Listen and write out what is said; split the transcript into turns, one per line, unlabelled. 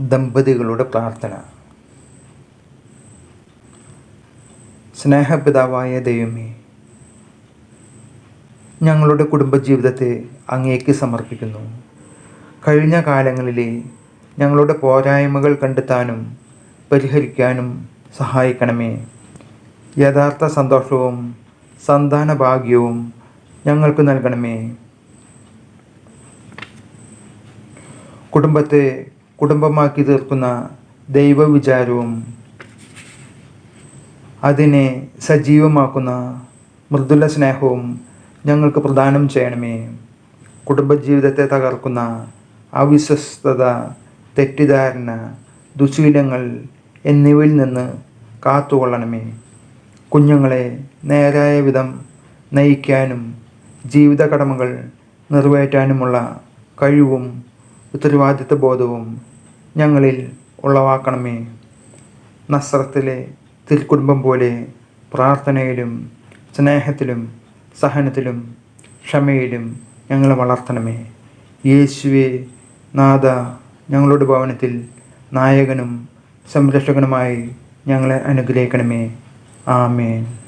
ദമ്പതികളുടെ പ്രാർത്ഥന. സ്നേഹപിതാവായ ദൈവമേ ഞങ്ങളുടെ കുടുംബജീവിതത്തെ അങ്ങേക്ക് സമർപ്പിക്കുന്നു. കഴിഞ്ഞ കാലങ്ങളിലെ ഞങ്ങളുടെ പോരായ്മകൾ കണ്ടെത്താനും പരിഹരിക്കാനും സഹായിക്കണമേ. യഥാർത്ഥ സന്തോഷവും സന്താന ഭാഗ്യവും ഞങ്ങൾക്ക് നൽകണമേ. കുടുംബത്തെ കുടുംബമാക്കി തീർക്കുന്ന ദൈവവിചാരവും അതിനെ സജീവമാക്കുന്ന മൃദുല സ്നേഹവും ഞങ്ങൾക്ക് പ്രദാനം ചെയ്യണമേ. കുടുംബജീവിതത്തെ തകർക്കുന്ന അവിശ്വസ്തത തെറ്റിദ്ധാരണ ദുശീലങ്ങൾ എന്നിവയിൽ നിന്ന് കാത്തുകൊള്ളണമേ. കുഞ്ഞുങ്ങളെ നേരായ വിധം നയിക്കാനും ജീവിത കടമകൾ നിറവേറ്റാനുമുള്ള കഴിവും ഉത്തരവാദിത്വ ബോധവും ഞങ്ങളിൽ ഉളവാക്കണമേ. നസ്രത്തിലെ തിരുക്കുടുംബം പോലെ പ്രാർത്ഥനയിലും സ്നേഹത്തിലും സഹനത്തിലും ക്ഷമയിലും ഞങ്ങളെ വളർത്തണമേ. യേശുവെ നാഥ ഞങ്ങളുടെ ഭവനത്തിൽ നായകനും സംരക്ഷകനുമായി ഞങ്ങളെ അനുഗ്രഹിക്കണമേ. ആമേൻ.